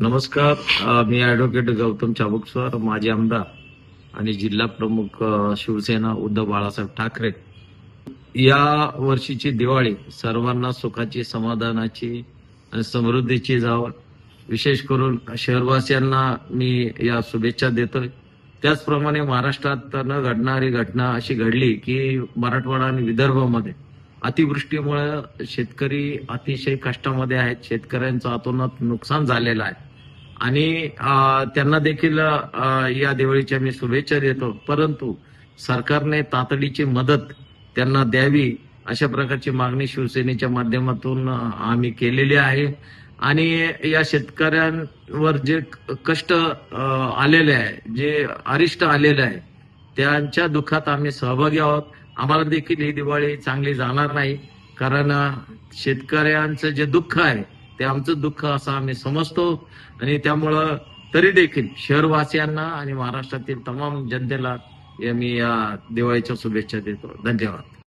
नमस्कार. मी ॲडव्होकेट गौतम चाबुकस्वार माजी आमदार आणि जिल्हा प्रमुख शिवसेना उद्धव बाळासाहेब ठाकरे. या वर्षीची दिवाळी सर्वांना सुखाची समाधानाची आणि समृद्धीची जावं. विशेष करून शहरवासियांना मी या शुभेच्छा देतोय. त्याचप्रमाणे महाराष्ट्रात न घडणारी घटना अशी घडली की मराठवाडा आणि विदर्भामध्ये अतिवृष्टीमुळे शेतकरी अतिशय कष्टामध्ये आहेत. शेतकऱ्यांचं अतोनात नुकसान झालेलं आहे. आणि त्यांना देखील या दिवाळीच्या मी शुभेच्छा देतो. परंतु सरकारने तातडीची मदत त्यांना द्यावी अशा प्रकारची मागणी शिवसेनेच्या माध्यमातून आम्ही केलेली आहे. आणि या शेतकऱ्यांवर जे कष्ट आलेले आहे जे अरिष्ट आलेले आहे त्यांच्या दुःखात आम्ही सहभागी आहोत. आम्हाला देखील ही दिवाळी चांगली जाणार नाही. कारण शेतकऱ्यांचं जे दुःख आहे ते आमचं दुःख असं आम्ही समजतो. आणि त्यामुळं तरी देखील शहरवासियांना आणि महाराष्ट्रातील तमाम जनतेला मी या दिवाळीच्या शुभेच्छा देतो. धन्यवाद.